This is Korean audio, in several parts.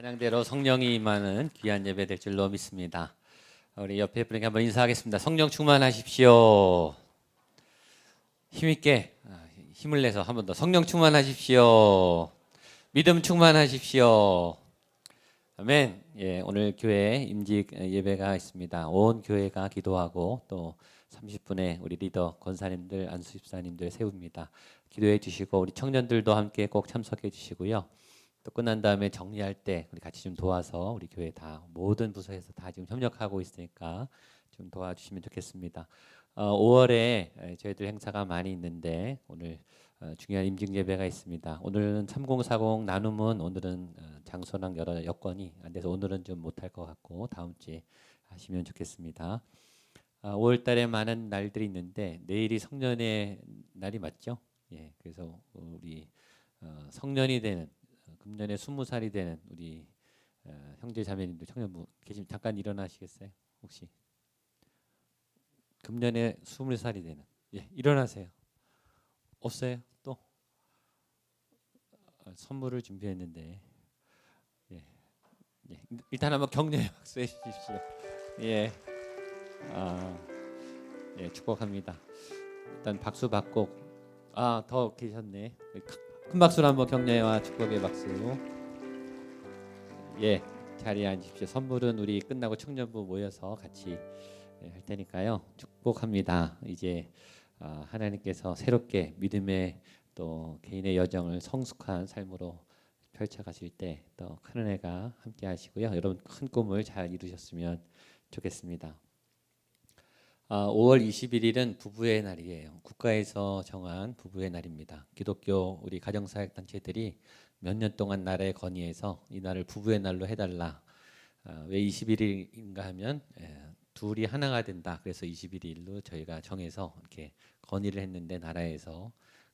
찬양대로 성령이 임하는 귀한 예배 될 줄로 믿습니다. 우리 옆에 분에게 한번 인사하겠습니다. 성령 충만하십시오. 힘있게 아, 힘을 내서 한 번 더 성령 충만하십시오. 믿음 충만하십시오. 아멘. 예, 오늘 교회 임직 예배가 있습니다. 온 교회가 기도하고 또 30분에 우리 리더 권사님들 안수집사님들 세웁니다. 기도해 주시고 우리 청년들도 함께 꼭 참석해 주시고요. 또 끝난 다음에 정리할 때 우리 같이 좀 도와서 우리 교회 다 모든 부서에서 다 지금 협력하고 있으니까 좀 도와주시면 좋겠습니다. 어, 5월에 저희들 행사가 많이 있는데 오늘 어, 중요한 임직 예배가 있습니다. 오늘은 3040 나눔은 오늘은 어, 장소랑 여러 여건이 안 돼서 오늘은 좀 못할 것 같고 다음 주에 하시면 좋겠습니다. 아, 5월달에 많은 날들이 있는데 내일이 성년의 날이 맞죠? 예, 그래서 우리 어, 성년이 되는 어, 금년에 20살이 되는 우리 어, 형제 자매님들 청년부 계시면 잠깐 일어나시겠어요? 혹시 금년에 20살이 되는 예, 일어나세요. 없어요? 또 어, 선물을 준비했는데 예, 예, 일단 한번 격려의 박수 해주십시오. 예, 아, 예, 축복합니다. 일단 박수 받고 아 더 계셨네. 큰 박수로 한번 격려와 축복의 박수. 예, 자리에 앉으십시오. 선물은 우리 끝나고 청년부 모여서 같이 예, 할 테니까요. 축복합니다. 이제 아, 하나님께서 새롭게 믿음의 또 개인의 여정을 성숙한 삶으로 펼쳐가실 때 또 큰 은혜가 함께 하시고요. 여러분 큰 꿈을 잘 이루셨으면 좋겠습니다. 아, 5월 21일은 부부의 날이에요. 국가에서 정한 부부의 날입니다. 기독교 우리 가정사역 단체들이 몇 년 동안 나라에 건의해서 이 날을 부부의 날로 해달라. 아, 왜 21일인가 하면 예, 둘이 하나가 된다. 그래서 21일로 저희가 정해서 이렇게 건의를 했는데 나라에서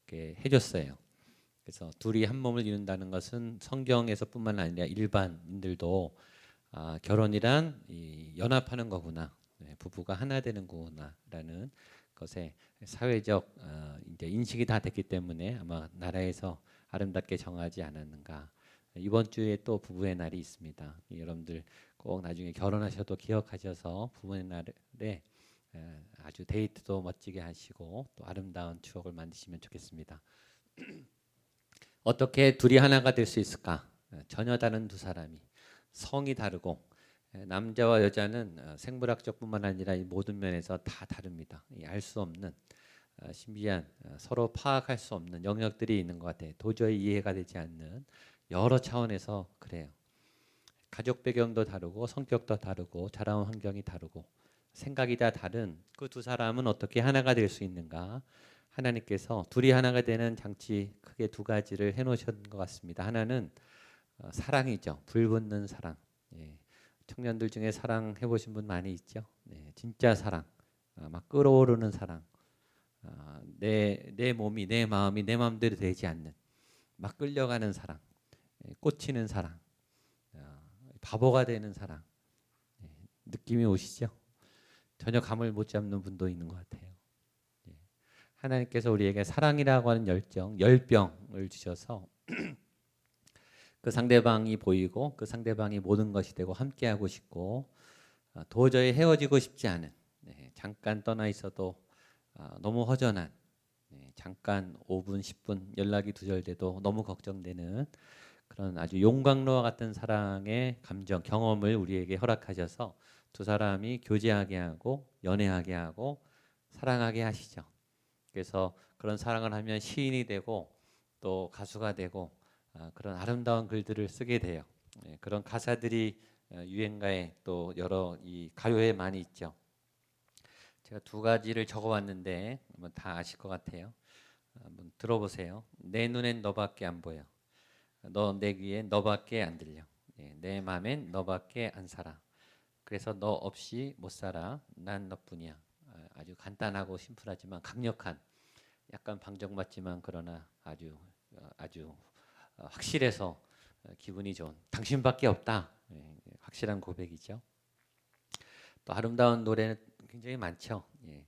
이렇게 해줬어요. 그래서 둘이 한 몸을 이룬다는 것은 성경에서뿐만 아니라 일반인들도 아, 결혼이란 이 연합하는 거구나. 네, 부부가 하나 되는구나라는 것에 사회적 어, 이제 인식이 다 됐기 때문에 아마 나라에서 아름답게 정하지 않았는가. 이번 주에 또 부부의 날이 있습니다. 여러분들 꼭 나중에 결혼하셔도 기억하셔서 부부의 날에 에, 아주 데이트도 멋지게 하시고 또 아름다운 추억을 만드시면 좋겠습니다. 어떻게 둘이 하나가 될 수 있을까? 어, 전혀 다른 두 사람이 성이 다르고 에, 남자와 여자는 어, 생물학적뿐만 아니라 이 모든 면에서 다 다릅니다. 알 수 없는 어, 신비한 어, 서로 파악할 수 없는 영역들이 있는 것 같아요. 도저히 이해가 되지 않는 여러 차원에서 그래요. 가족 배경도 다르고 성격도 다르고 자라온 환경이 다르고 생각이 다 다른 그 두 사람은 어떻게 하나가 될 수 있는가? 하나님께서 둘이 하나가 되는 장치 크게 두 가지를 해놓으신 것 같습니다. 하나는 어, 사랑이죠. 불붙는 사랑. 예. 청년들 중에 사랑 해 보신 분 많이 있죠. 네, 진짜 사랑, 아, 막 끓어오르는 사랑. 아, 내, 내 몸이 내 마음이 내 마음대로 되지 않는 막 끌려가는 사랑, 예, 꽂히는 사랑, 아, 바보가 되는 사랑. 예, 느낌이 오시죠? 전혀 감을 못 잡는 분도 있는 것 같아요. 예. 하나님께서 우리에게 사랑이라고 하는 열정, 열병을 주셔서 그 상대방이 보이고 그 상대방이 모든 것이 되고 함께하고 싶고 아, 도저히 헤어지고 싶지 않은 네, 잠깐 떠나 있어도 아, 너무 허전한 네, 잠깐 5분 10분 연락이 두절돼도 너무 걱정되는 그런 아주 용광로와 같은 사랑의 감정 경험을 우리에게 허락하셔서 두 사람이 교제하게 하고 연애하게 하고 사랑하게 하시죠. 그래서 그런 사랑을 하면 시인이 되고 또 가수가 되고 아, 그런 아름다운 글들을 쓰게 돼요. 예, 그런 가사들이 어, 유행가에 또 여러 이 가요에 많이 있죠. 제가 두 가지를 적어왔는데 다 아실 것 같아요. 한번 들어보세요. 내 눈엔 너밖에 안 보여. 너 내 귀에 너밖에 안 들려. 예, 내 맘엔 너밖에 안 살아. 그래서 너 없이 못 살아. 난 너뿐이야. 아, 아주 간단하고 심플하지만 강력한, 약간 방정맞지만 그러나 아주 어, 아주 어, 확실해서 어, 기분이 좋은 당신밖에 없다. 예, 확실한 고백이죠. 또 아름다운 노래는 굉장히 많죠. 예.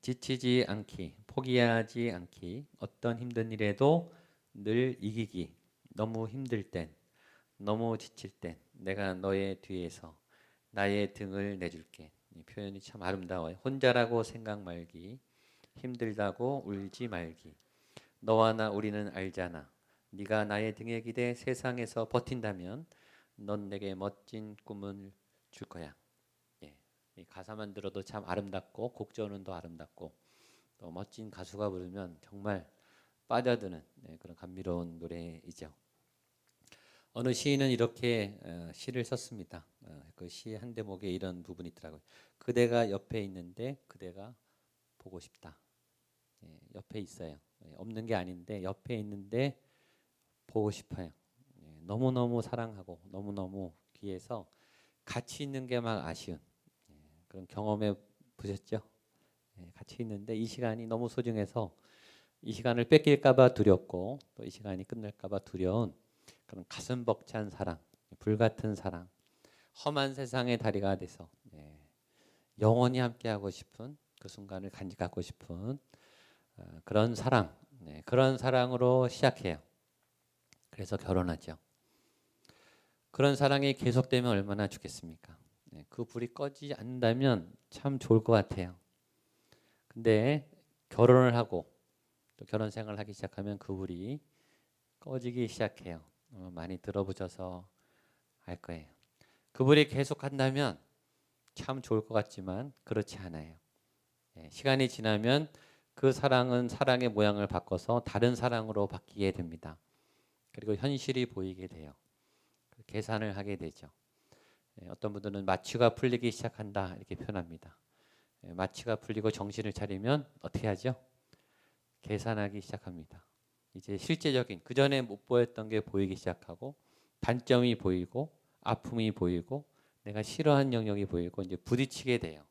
지치지 않기, 포기하지 않기, 어떤 힘든 일에도 늘 이기기. 너무 힘들 땐 너무 지칠 땐 내가 너의 뒤에서 나의 등을 내줄게. 이 표현이 참 아름다워요. 혼자라고 생각 말기, 힘들다고 울지 말기. 너와 나 우리는 알잖아. 네가 나의 등에 기대 세상에서 버틴다면 넌 내게 멋진 꿈을 줄 거야. 예, 이 가사만 들어도 참 아름답고 곡 저는도 아름답고 또 멋진 가수가 부르면 정말 빠져드는 네, 그런 감미로운 노래이죠. 어느 시인은 이렇게 어, 시를 썼습니다. 어, 그시 한 대목에 이런 부분이 있더라고요. 그대가 옆에 있는데 그대가 보고 싶다. 예, 옆에 있어요. 예, 없는 게 아닌데 옆에 있는데 보고 싶어요. 예, 너무 너무 사랑하고 너무 너무 귀해서 같이 있는 게 막 아쉬운 예, 그런 경험해 보셨죠? 예, 같이 있는데 이 시간이 너무 소중해서 이 시간을 뺏길까봐 두렵고 또 이 시간이 끝날까봐 두려운 그런 가슴 벅찬 사랑, 불같은 사랑, 험한 세상의 다리가 돼서 예, 영원히 함께하고 싶은 그 순간을 간직하고 싶은 어, 그런 사랑, 네, 그런 사랑으로 시작해요. 그래서 결혼하죠. 그런 사랑이 계속되면 얼마나 좋겠습니까? 네, 그 불이 꺼지지 않는다면 참 좋을 것 같아요. 근데 결혼을 하고 또 결혼 생활을 하기 시작하면 그 불이 꺼지기 시작해요. 어, 많이 들어보셔서 알 거예요. 그 불이 계속한다면 참 좋을 것 같지만 그렇지 않아요. 예, 시간이 지나면 그 사랑은 사랑의 모양을 바꿔서 다른 사랑으로 바뀌게 됩니다. 그리고 현실이 보이게 돼요. 계산을 하게 되죠. 예, 어떤 분들은 마취가 풀리기 시작한다 이렇게 표현합니다. 예, 마취가 풀리고 정신을 차리면 어떻게 하죠? 계산하기 시작합니다. 이제 실제적인 그 전에 못 보였던 게 보이기 시작하고 단점이 보이고 아픔이 보이고 내가 싫어하는 영역이 보이고 이제 부딪히게 돼요.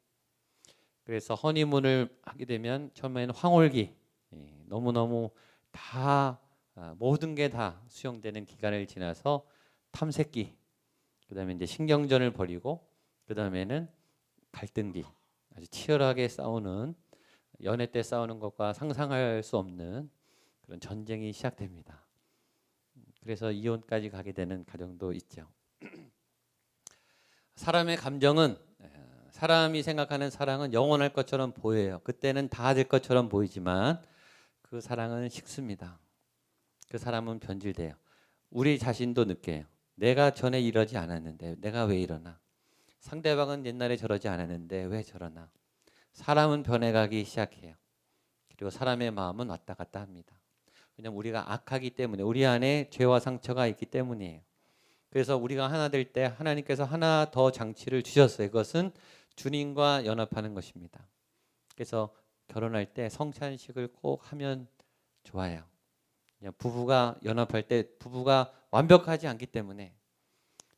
그래서 허니문을 하게 되면 처음에는 황홀기 예, 너무 너무 다 아, 모든 게 다 수용되는 기간을 지나서 탐색기 그다음에 이제 신경전을 벌이고 그다음에는 갈등기 아주 치열하게 싸우는 연애 때 싸우는 것과 상상할 수 없는 그런 전쟁이 시작됩니다. 그래서 이혼까지 가게 되는 가정도 있죠. 사람의 감정은 사람이 생각하는 사랑은 영원할 것처럼 보여요. 그때는 다 될 것처럼 보이지만 그 사랑은 식습니다. 그 사람은 변질돼요. 우리 자신도 느껴요. 내가 전에 이러지 않았는데 내가 왜 이러나? 상대방은 옛날에 저러지 않았는데 왜 저러나? 사람은 변해가기 시작해요. 그리고 사람의 마음은 왔다 갔다 합니다. 왜냐하면 우리가 악하기 때문에 우리 안에 죄와 상처가 있기 때문이에요. 그래서 우리가 하나 될 때 하나님께서 하나 더 장치를 주셨어요. 그것은 주님과 연합하는 것입니다. 그래서 결혼할 때 성찬식을 꼭 하면 좋아요. 부부가 연합할 때 부부가 완벽하지 않기 때문에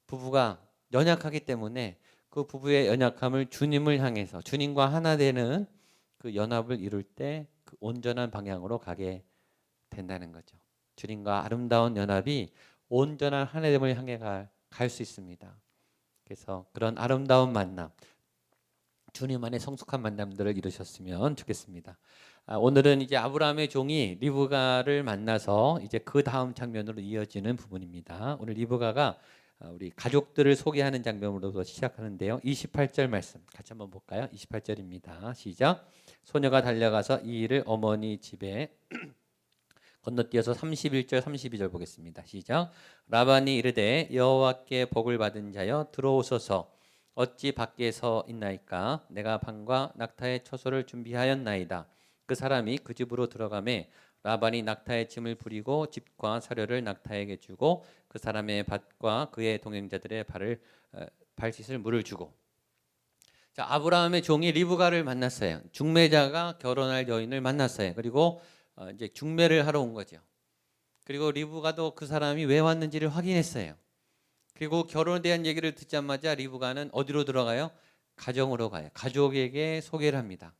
부부가 연약하기 때문에 그 부부의 연약함을 주님을 향해서 주님과 하나 되는 그 연합을 이룰 때 그 온전한 방향으로 가게 된다는 거죠. 주님과 아름다운 연합이 온전한 하나됨을 향해 갈 수 있습니다. 그래서 그런 아름다운 만남, 주님 안에 성숙한 만남들을 이루셨으면 좋겠습니다. 아, 오늘은 이제 아브라함의 종이 리브가를 만나서 이제 그 다음 장면으로 이어지는 부분입니다. 오늘 리브가가 아, 우리 가족들을 소개하는 장면으로 시작하는데요. 28절 말씀 같이 한번 볼까요? 28절입니다. 시작. 소녀가 달려가서 이 일을 어머니 집에 건너뛰어서 31절 32절 보겠습니다. 시작. 라반이 이르되 여호와께 복을 받은 자여 들어오소서 어찌 밖에 서 있나이까 내가 방과 낙타의 처소를 준비하였나이다. 그 사람이 그 집으로 들어가매 라반이 낙타의 짐을 부리고 집과 사료를 낙타에게 주고 그 사람의 밭과 그의 동행자들의 발을 어, 발짓을 물을 주고 자 아브라함의 종이 리브가를 만났어요. 중매자가 결혼할 여인을 만났어요. 그리고 어, 이제 중매를 하러 온 거죠. 그리고 리브가도 그 사람이 왜 왔는지를 확인했어요. 그리고 결혼에 대한 얘기를 듣자마자 리브가는 어디로 들어가요? 가정으로 가요. 가족에게 소개를 합니다.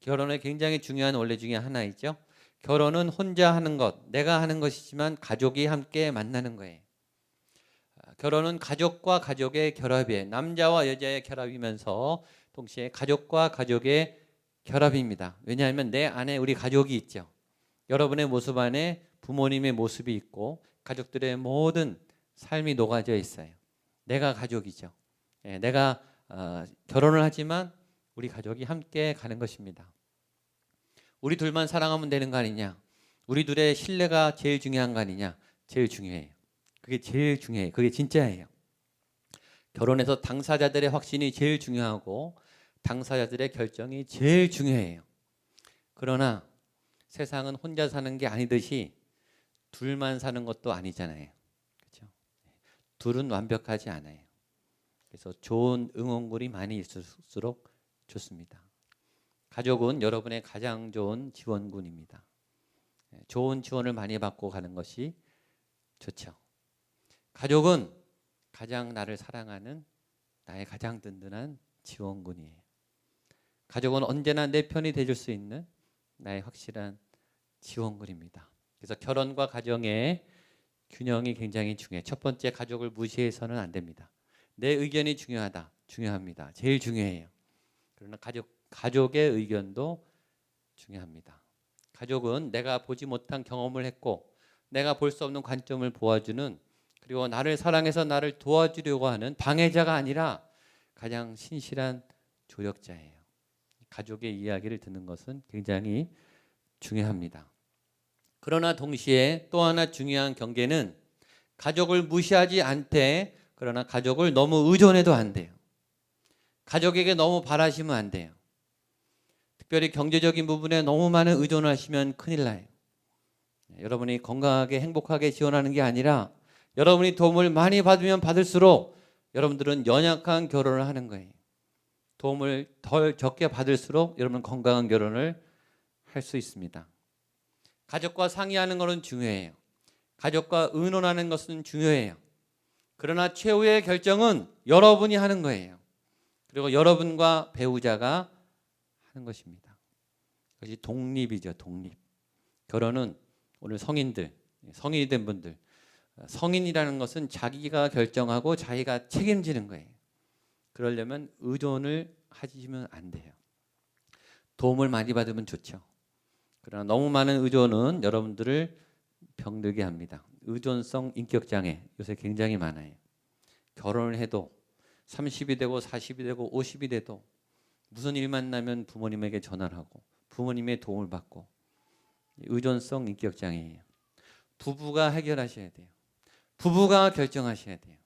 결혼의 굉장히 중요한 원래 중에 하나이죠. 결혼은 혼자 하는 것, 내가 하는 것이지만 가족이 함께 만나는 거예요. 아, 결혼은 가족과 가족의 결합이에요. 남자와 여자의 결합이면서 동시에 가족과 가족의 결합입니다. 왜냐하면 내 안에 우리 가족이 있죠. 여러분의 모습 안에 부모님의 모습이 있고 가족들의 모든 삶이 녹아져 있어요. 내가 가족이죠. 예, 내가 어, 결혼을 하지만 우리 가족이 함께 가는 것입니다. 우리 둘만 사랑하면 되는 거 아니냐? 우리 둘의 신뢰가 제일 중요한 거 아니냐? 제일 중요해요. 그게 제일 중요해요. 그게 진짜예요. 결혼해서 당사자들의 확신이 제일 중요하고 당사자들의 결정이 제일 중요해요. 그러나 세상은 혼자 사는 게 아니듯이 둘만 사는 것도 아니잖아요. 그렇죠? 둘은 완벽하지 않아요. 그래서 좋은 응원군이 많이 있을수록 좋습니다. 가족은 여러분의 가장 좋은 지원군입니다. 예, 좋은 지원을 많이 받고 가는 것이 좋죠. 가족은 가장 나를 사랑하는 나의 가장 든든한 지원군이에요. 가족은 언제나 내 편이 돼줄 수 있는 나의 확실한 지원군입니다. 그래서 결혼과 가정의 균형이 굉장히 중요해요. 첫 번째 가족을 무시해서는 안 됩니다. 내 의견이 중요하다. 중요합니다. 제일 중요해요. 그러나 가족 가족의 의견도 중요합니다. 가족은 내가 보지 못한 경험을 했고 내가 볼 수 없는 관점을 보아주는 그리고 나를 사랑해서 나를 도와주려고 하는 방해자가 아니라 가장 신실한 조력자예요. 가족의 이야기를 듣는 것은 굉장히 중요합니다. 그러나 동시에 또 하나 중요한 경계는 가족을 무시하지 않되 그러나 가족을 너무 의존해도 안 돼요. 가족에게 너무 바라시면 안 돼요. 특별히 경제적인 부분에 너무 많은 의존을 하시면 큰일 나요. 네, 여러분이 건강하게 행복하게 지원하는 게 아니라 여러분이 도움을 많이 받으면 받을수록 여러분들은 연약한 결혼을 하는 거예요. 도움을 덜 적게 받을수록 여러분 건강한 결혼을 할 수 있습니다. 가족과 상의하는 것은 중요해요. 가족과 의논하는 것은 중요해요. 그러나 최후의 결정은 여러분이 하는 거예요. 그리고 여러분과 배우자가 하는 것입니다. 그것이 독립이죠, 독립. 결혼은 오늘 성인들, 성인이 된 분들, 성인이라는 것은 자기가 결정하고 자기가 책임지는 거예요. 그러려면 의존을 하시면 안 돼요. 도움을 많이 받으면 좋죠. 그러나 너무 많은 의존은 여러분들을 병들게 합니다. 의존성 인격 장애 요새 굉장히 많아요. 결혼을 해도 30이 되고 40이 되고 50이 돼도 무슨 일 만 나면 부모님에게 전화를 하고 부모님의 도움을 받고 의존성 인격 장애예요. 부부가 해결하셔야 돼요. 부부가 결정하셔야 돼요.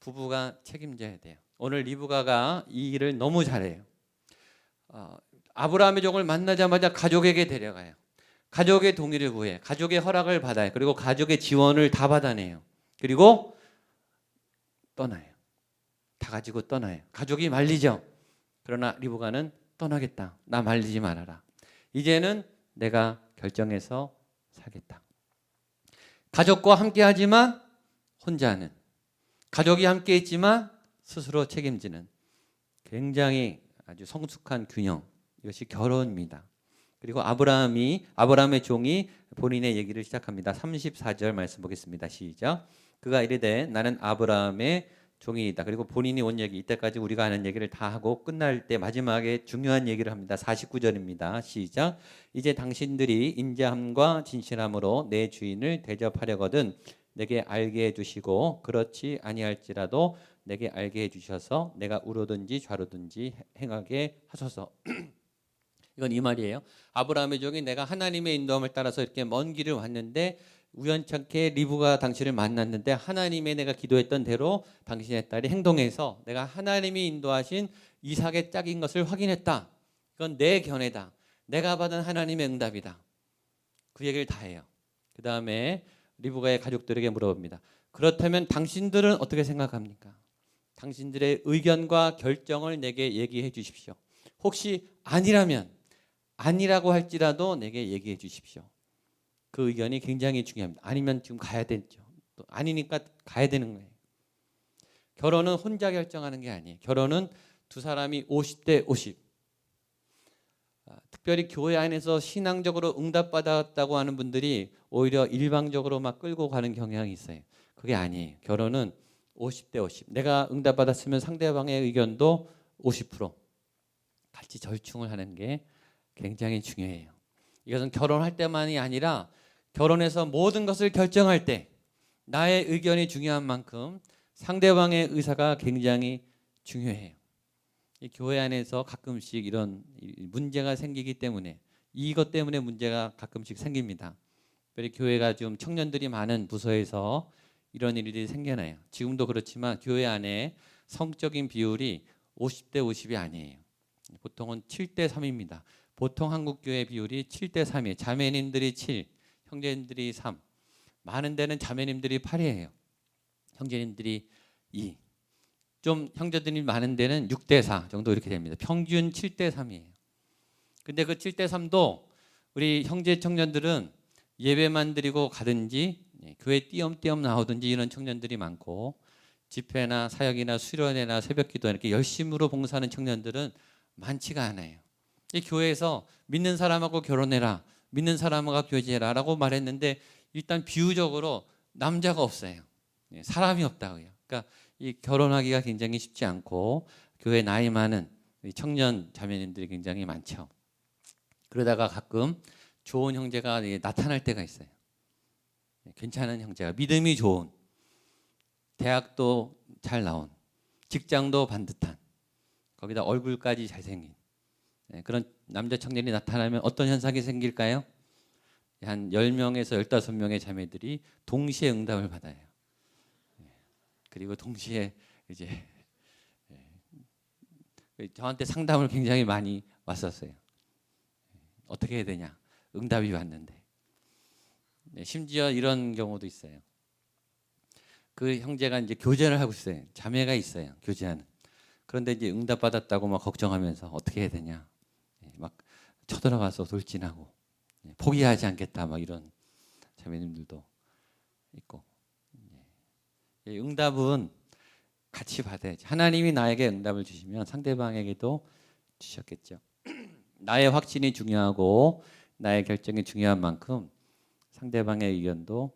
부부가 책임져야 돼요. 오늘 리브가가 이 일을 너무 잘해요. 어, 아브라함의 종을 만나자마자 가족에게 데려가요. 가족의 동의를 구해, 가족의 허락을 받아요. 그리고 가족의 지원을 다 받아내요. 그리고 떠나요. 다 가지고 떠나요. 가족이 말리죠. 그러나 리브가는 떠나겠다. 나 말리지 말아라. 이제는 내가 결정해서 살겠다. 가족과 함께 하지만 혼자는 가족이 함께 있지만 스스로 책임지는 굉장히 아주 성숙한 균형 이것이 결혼입니다. 그리고 아브라함이 아브라함의 종이 본인의 얘기를 시작합니다. 34절 말씀 보겠습니다. 시작. 그가 이르되 나는 아브라함의 종이다. 그리고 본인이 온 얘기 이때까지 우리가 하는 얘기를 다 하고 끝날 때 마지막에 중요한 얘기를 합니다. 49절입니다. 시작. 이제 당신들이 인자함과 진실함으로 내 주인을 대접하려거든 내게 알게 해 주시고 그렇지 아니할지라도 내게 알게 해 주셔서 내가 우로든지 좌로든지 행하게 하소서. 이건 이 말이에요. 아브라함의 종이 내가 하나님의 인도함을 따라서 이렇게 먼 길을 왔는데 우연찮게 리브가 당신을 만났는데 하나님의 내가 기도했던 대로 당신의 딸이 행동해서 내가 하나님이 인도하신 이삭의 짝인 것을 확인했다. 그건 내 견해다. 내가 받은 하나님의 응답이다. 그 얘기를 다 해요. 그 다음에 리브가의 가족들에게 물어봅니다. 그렇다면 당신들은 어떻게 생각합니까? 당신들의 의견과 결정을 내게 얘기해 주십시오. 혹시 아니라면 아니라고 할지라도 내게 얘기해 주십시오. 그 의견이 굉장히 중요합니다. 아니면 지금 가야 되죠. 또 아니니까 가야 되는 거예요. 결혼은 혼자 결정하는 게 아니에요. 결혼은 두 사람이 50대 50. 아, 특별히 교회 안에서 신앙적으로 응답받았다고 하는 분들이 오히려 일방적으로 막 끌고 가는 경향이 있어요. 그게 아니에요. 결혼은 50대 50. 내가 응답받았으면 상대방의 의견도 50% 같이 절충을 하는 게 굉장히 중요해요. 이것은 결혼할 때만이 아니라 결혼해서 모든 것을 결정할 때 나의 의견이 중요한 만큼 상대방의 의사가 굉장히 중요해요. 이 교회 안에서 가끔씩 이런 이- 문제가 생기기 때문에 이것 때문에 문제가 가끔씩 생깁니다. 특별히 교회가 좀 청년들이 많은 부서에서 이런 일들이 생겨나요. 지금도 그렇지만 교회 안에 성적인 비율이 50대 50이 아니에요. 보통은 7대 3입니다. 보통 한국 교회 비율이 7대 3이에요. 자매님들이 7, 형제님들이 3. 많은 데는 자매님들이 8이에요. 형제님들이 2. 좀 형제들이 많은 데는 6대 4 정도 이렇게 됩니다. 평균 7대 3이에요. 근데 그 7대 3도 우리 형제 청년들은 예배만 드리고 가든지 예, 교회 띄엄띄엄 나오든지 이런 청년들이 많고 집회나 사역이나 수련회나 새벽기도 이렇게 열심으로 봉사하는 청년들은 많지가 않아요. 이 교회에서 믿는 사람하고 결혼해라, 믿는 사람하고 교제해라라고 말했는데 일단 비유적으로 남자가 없어요. 예, 사람이 없다고요. 그러니까 이 결혼하기가 굉장히 쉽지 않고 교회 나이 많은 이 청년 자매님들이 굉장히 많죠. 그러다가 가끔 좋은 형제가 나타날 때가 있어요. 예, 괜찮은 형제가 믿음이 좋은 대학도 잘 나온 직장도 반듯한 거기다 얼굴까지 잘생긴 예, 그런 남자 청년이 나타나면 어떤 현상이 생길까요? 한 10명에서 15명의 자매들이 동시에 응답을 받아요. 예, 그리고 동시에 이제 예, 저한테 상담을 굉장히 많이 왔었어요. 어떻게 해야 되냐? 응답이 왔는데. 네, 심지어 이런 경우도 있어요. 그 형제가 이제 교제를 하고 있어요. 자매가 있어요. 교제하는. 그런데 이제 응답 받았다고 막 걱정하면서 어떻게 해야 되냐? 쳐들어가서 돌진하고 예, 포기하지 않겠다 막 이런 자매님들도 있고. 예, 이 응답은 같이 받아야지. 하나님이 나에게 응답을 주시면 상대방에게도 주셨겠죠. 나의 확신이 중요하고 나의 결정이 중요한 만큼 상대방의 의견도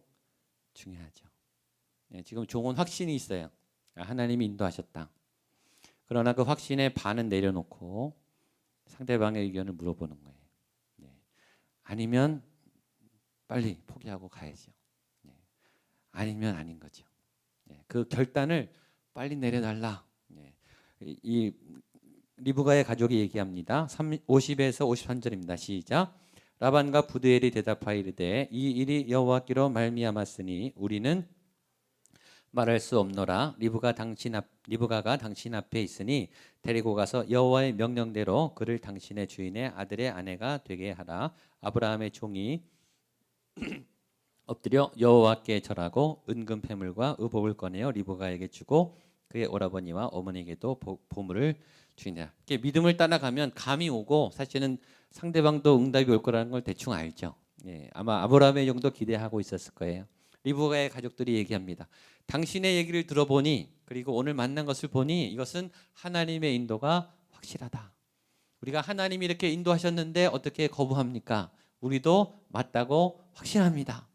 중요하죠. 예, 지금 좋은 확신이 있어요. 아, 하나님이 인도하셨다. 그러나 그 확신의 반은 내려놓고 상대방의 의견을 물어보는 거예요. 예. 아니면 빨리 포기하고 가야죠. 예. 아니면 아닌 거죠. 예. 그 결단을 빨리 내려달라. 예. 이, 이 리브가의 가족이 얘기합니다. 50에서 53절입니다. 시작. 라반과 부드엘이 대답하여 이르되 이 일이 여호와께로 말미암았으니 우리는 말할 수 없노라 리브가 당신 앞 리브가가 당신 앞에 있으니 데리고 가서 여호와의 명령대로 그를 당신의 주인의 아들의 아내가 되게 하라 아브라함의 종이 엎드려 여호와께 절하고 은금 패물과 의복을 꺼내어 리브가에게 주고 그의 오라버니와 어머니에게도 보, 보물을 주니라. 이렇게 믿음을 따라가면 감이 오고 사실은 상대방도 응답이 올 거라는 걸 대충 알죠. 예, 아마 아브라함의 정도 기대하고 있었을 거예요. 리브가의 가족들이 얘기합니다. 당신의 얘기를 들어보니 그리고 오늘 만난 것을 보니 이것은 하나님의 인도가 확실하다. 우리가 하나님이 이렇게 인도하셨는데 어떻게 거부합니까? 우리도 맞다고 확신합니다.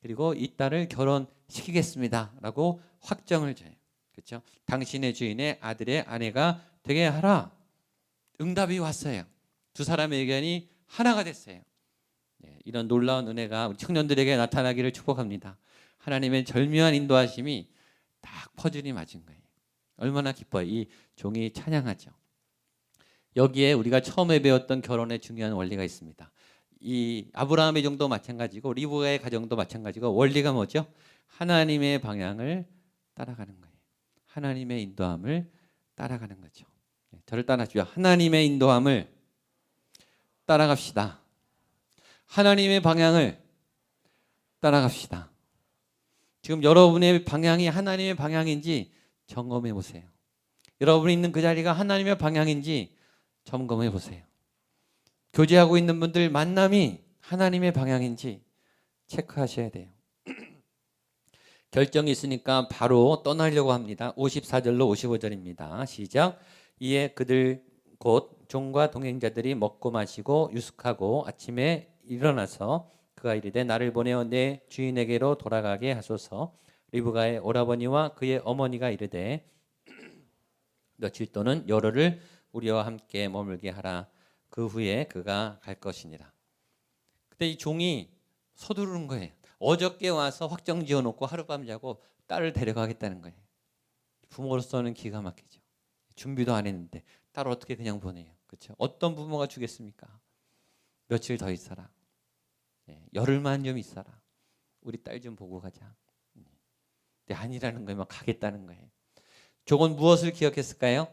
그리고 이 딸을 결혼시키겠습니다라고 확정을 줘요. 그렇죠? 당신의 주인의 아들의 아내가 되게 하라. 응답이 왔어요. 두 사람의 의견이 하나가 됐어요. 네, 이런 놀라운 은혜가 우리 청년들에게 나타나기를 축복합니다. 하나님의 절묘한 인도하심이 딱 퍼즐이 맞은 거예요. 얼마나 기뻐요. 이 종이 찬양하죠. 여기에 우리가 처음에 배웠던 결혼의 중요한 원리가 있습니다. 이 아브라함의 정도 마찬가지고 리브가의 가정도 마찬가지고 원리가 뭐죠? 하나님의 방향을 따라가는 거예요. 하나님의 인도함을 따라가는 거죠. 네, 저를 따라주요. 하나님의 인도함을 따라갑시다. 하나님의 방향을 따라갑시다. 지금 여러분의 방향이 하나님의 방향인지 점검해 보세요. 여러분이 있는 그 자리가 하나님의 방향인지 점검해 보세요. 교제하고 있는 분들 만남이 하나님의 방향인지 체크하셔야 돼요. 결정이 있으니까 바로 떠나려고 합니다. 54절로 55절입니다. 시작. 이에 그들 곧 종과 동행자들이 먹고 마시고 유숙하고 아침에 일어나서 그가 이르되 나를 보내어 내 주인에게로 돌아가게 하소서. 리브가의 오라버니와 그의 어머니가 이르되 며칠 또는 열흘을 우리와 함께 머물게 하라. 그 후에 그가 갈 것이니라. 그때 이 종이 서두르는 거예요. 어저께 와서 확정 지어놓고 하룻밤 자고 딸을 데려가겠다는 거예요. 부모로서는 기가 막히죠. 준비도 안 했는데 딸을 어떻게 그냥 보내요? 그렇죠? 어떤 부모가 주겠습니까? 며칠 더 있어라. 예, 열흘만 좀 있어라. 우리 딸 좀 보고 가자. 음. 근데 아니라는 거예요. 막 가겠다는 거예요. 조건 무엇을 기억했을까요?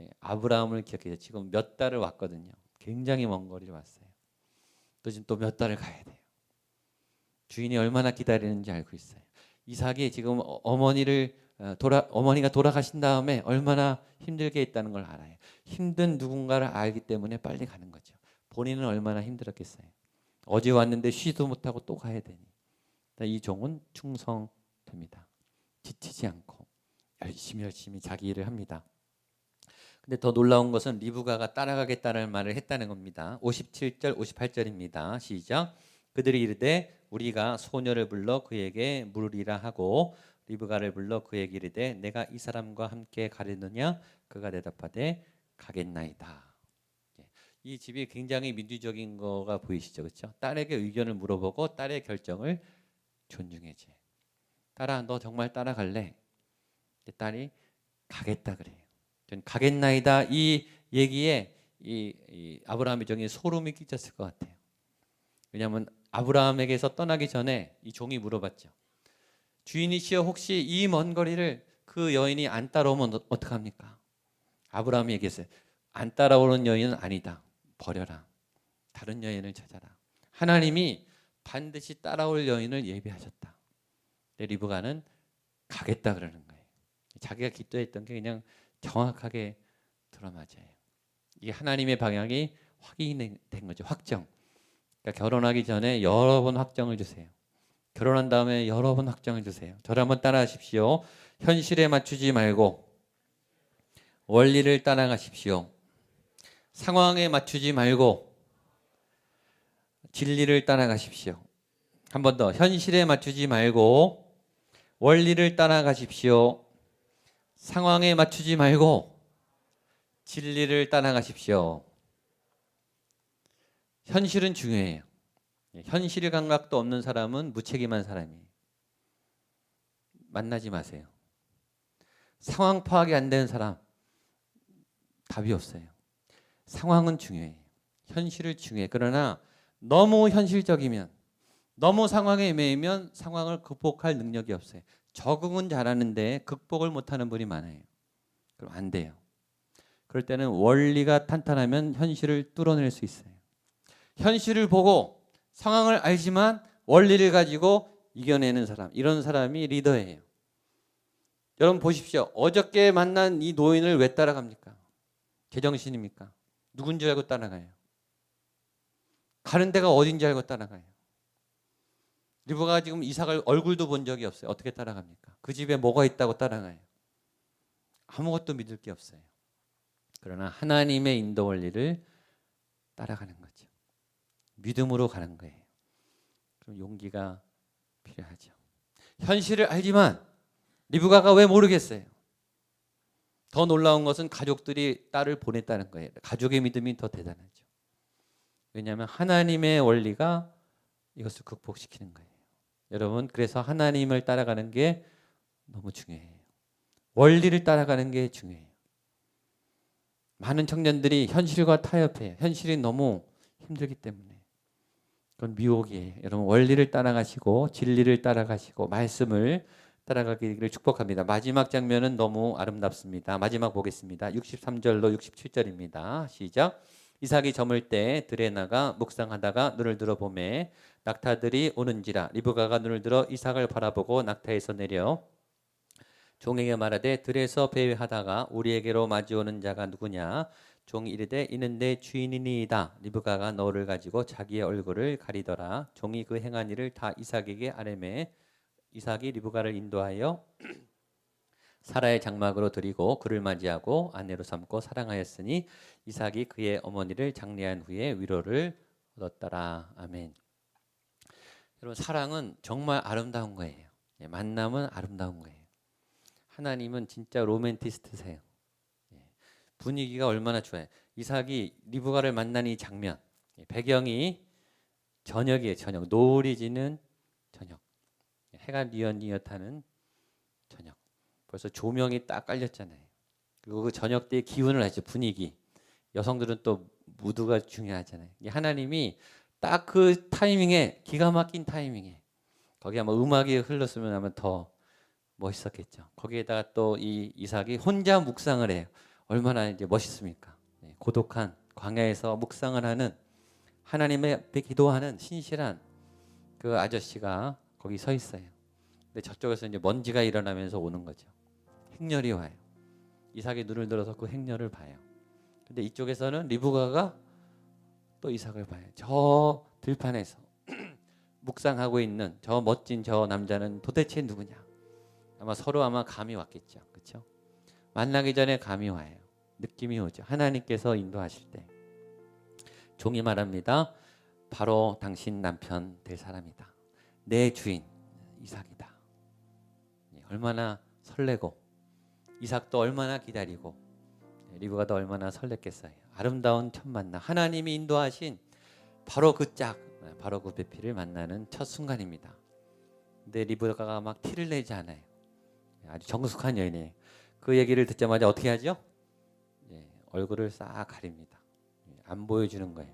예, 아브라함을 기억해요. 지금 몇 달을 왔거든요. 굉장히 먼 거리를 왔어요. 또 지금 또 몇 달을 가야 돼요. 주인이 얼마나 기다리는지 알고 있어요. 이삭이 지금 어- 어머니를 어, 돌아 어머니가 돌아가신 다음에 얼마나 힘들게 있다는 걸 알아요. 힘든 누군가를 알기 때문에 빨리 가는 거죠. 본인은 얼마나 힘들었겠어요. 어제 왔는데 쉬지도 못하고 또 가야 되니. 이 종은 충성됩니다. 지치지 않고 열심히 열심히 자기 일을 합니다. 근데 더 놀라운 것은 리브가가 따라가겠다는 말을 했다는 겁니다. 57절, 58절입니다. 시작. 그들이 이르되 우리가 소녀를 불러 그에게 물으리라 하고 리브가를 불러 그에게 이르되 내가 이 사람과 함께 가려느냐 그가 대답하되 가겠나이다. 예. 이 집이 굉장히 민주적인 거가 보이시죠, 그렇죠? 딸에게 의견을 물어보고 딸의 결정을 존중해줘. 딸아, 너 정말 따라갈래? 딸이 가겠다 그래요. 전 가겠나이다 이 얘기에 이, 이 아브라함의 종이 소름이 끼쳤을 것 같아요. 왜냐하면 아브라함에게서 떠나기 전에 이 종이 물어봤죠. 주인이시여 혹시 이 먼 거리를 그 여인이 안 따라오면 어- 어떡합니까? 아브라함이 얘기했어요. 안 따라오는 여인은 아니다. 버려라. 다른 여인을 찾아라. 하나님이 반드시 따라올 여인을 예비하셨다. 근데 리브가는 가겠다 그러는 거예요. 자기가 기도했던 게 그냥 정확하게 들어맞아요. 이게 하나님의 방향이 확인된 거죠. 확정. 그러니까 결혼하기 전에 여러 번 확정을 주세요. 결혼한 다음에 여러 번 확정을 주세요. 저를 한번 따라하십시오. 현실에 맞추지 말고 원리를 따라가십시오. 상황에 맞추지 말고 진리를 따라가십시오. 한 번 더 현실에 맞추지 말고 원리를 따라가십시오. 상황에 맞추지 말고 진리를 따라가십시오. 현실은 중요해요. 예, 현실 감각도 없는 사람은 무책임한 사람이에요. 만나지 마세요. 상황 파악이 안 되는 사람 답이 없어요. 상황은 중요해요. 현실을 중요해. 그러나 너무 현실적이면 너무 상황에 매이면 상황을 극복할 능력이 없어요. 적응은 잘하는데 극복을 못하는 분이 많아요. 그럼 안 돼요. 그럴 때는 원리가 탄탄하면 현실을 뚫어낼 수 있어요. 현실을 보고 상황을 알지만 원리를 가지고 이겨내는 사람, 이런 사람이 리더예요. 여러분 보십시오. 어저께 만난 이 노인을 왜 따라갑니까? 제정신입니까? 누군지 알고 따라가요. 가는 데가 어딘지 알고 따라가요. 리브가 지금 이삭을 얼굴도 본 적이 없어요. 어떻게 따라갑니까? 그 집에 뭐가 있다고 따라가요. 아무것도 믿을 게 없어요. 그러나 하나님의 인도 원리를 따라가는 거죠. 믿음으로 가는 거예요. 그럼 용기가 필요하죠. 현실을 알지만 리브가가 왜 모르겠어요? 더 놀라운 것은 가족들이 딸을 보냈다는 거예요. 가족의 믿음이 더 대단하죠. 왜냐하면 하나님의 원리가 이것을 극복시키는 거예요. 여러분, 그래서 하나님을 따라가는 게 너무 중요해요. 원리를 따라가는 게 중요해요. 많은 청년들이 현실과 타협해요. 현실이 너무 힘들기 때문에. 그건 미혹이에요. 여러분, 원리를 따라가시고, 진리를 따라가시고, 말씀을 따라가기를 축복합니다. 마지막 장면은 너무 아름답습니다. 마지막 보겠습니다. 63절로 67절입니다. 시작. 이삭이 저물 때 들에 나가 묵상하다가 눈을 들어 보매 낙타들이 오는지라 리브가가 눈을 들어 이삭을 바라보고 낙타에서 내려 종에게 말하되 들에서 배회하다가 우리에게로 마주오는 자가 누구냐 종이 이르되 이는 내 주인이니이다 리브가가 너를 가지고 자기의 얼굴을 가리더라 종이 그 행한 일을 다 이삭에게 아뢰매 이삭이 리브가를 인도하여 사라의 장막으로 드리고 그를 맞이하고 아내로 삼고 사랑하였으니 이삭이 그의 어머니를 장례한 후에 위로를 얻었더라. 아멘. 여러분 사랑은 정말 아름다운 거예요. 예, 만남은 아름다운 거예요. 하나님은 진짜 로맨티스트세요. 예, 분위기가 얼마나 좋아요. 이삭이 리브가를 이 장면 예, 배경이 저녁이에요. 저녁 노을이 지는 저녁 해가 뉘엿뉘엿하는 저녁. 벌써 조명이 딱 깔렸잖아요. 그리고 그 저녁 때의 기운을 알죠 분위기. 여성들은 또 무드가 중요하잖아요. 이 하나님이 딱 그 타이밍에 기가 막힌 타이밍에 거기 아마 음악이 흘렀으면 아마 더 멋있었겠죠. 거기에다가 또 이 이삭이 혼자 묵상을 해요. 얼마나 이제 멋있습니까? 네, 고독한 광야에서 묵상을 하는 하나님의 기도하는 신실한 그 아저씨가 거기 서 있어요. 근데 저쪽에서 이제 먼지가 일어나면서 오는 거죠. 행렬이 와요. 이삭이 눈을 들어서 그 행렬을 봐요. 근데 이쪽에서는 리브가가 또 이삭을 봐요. 저 들판에서 묵상하고 있는 저 멋진 저 남자는 도대체 누구냐? 아마 서로 아마 감이 왔겠죠. 그렇죠? 만나기 전에 감이 와요. 느낌이 오죠. 하나님께서 인도하실 때 종이 말합니다. 바로 당신 남편 될 사람이다. 내 주인 이삭이다. 예, 얼마나 설레고 이삭도 얼마나 기다리고 예, 리브가도 얼마나 설렜겠어요. 아름다운 첫 만남. 하나님이 인도하신 바로 그 짝, 예, 바로 그 배필을 만나는 첫 순간입니다. 근데 리브가가 막 티를 내지 않아요. 예, 아주 정숙한 여인이에요. 그 얘기를 듣자마자 어떻게 하죠? 예, 얼굴을 싹 가립니다. 예, 안 보여주는 거예요.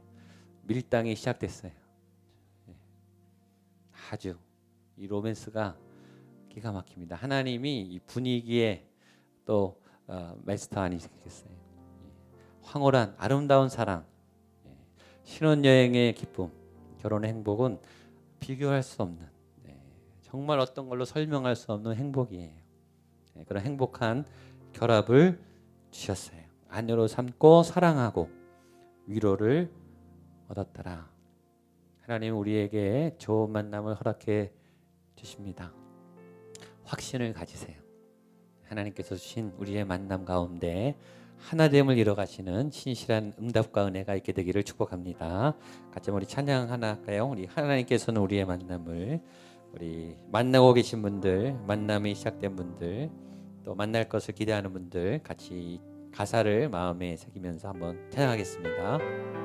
밀당이 시작됐어요. 예, 아주 이 로맨스가 기가 막힙니다. 하나님이 이 분위기에 또 어, 마스터 아니겠어요? 예, 황홀한 아름다운 사랑, 예, 신혼여행의 기쁨, 결혼의 행복은 비교할 수 없는 예, 정말 어떤 걸로 설명할 수 없는 행복이에요. 예, 그런 행복한 결합을 주셨어요. 아내로 삼고 사랑하고 위로를 얻었더라. 하나님 우리에게 좋은 만남을 허락해 주십니다. 확신을 가지세요. 하나님께서 주신 우리의 만남 가운데 하나됨을 이뤄가시는 신실한 응답과 은혜가 있게 되기를 축복합니다. 같이 우리 찬양 하나 할까요? 우리 하나님께서는 우리의 만남을 우리 만나고 계신 분들, 만남이 시작된 분들, 또 만날 것을 기대하는 분들 같이 가사를 마음에 새기면서 한번 찬양하겠습니다.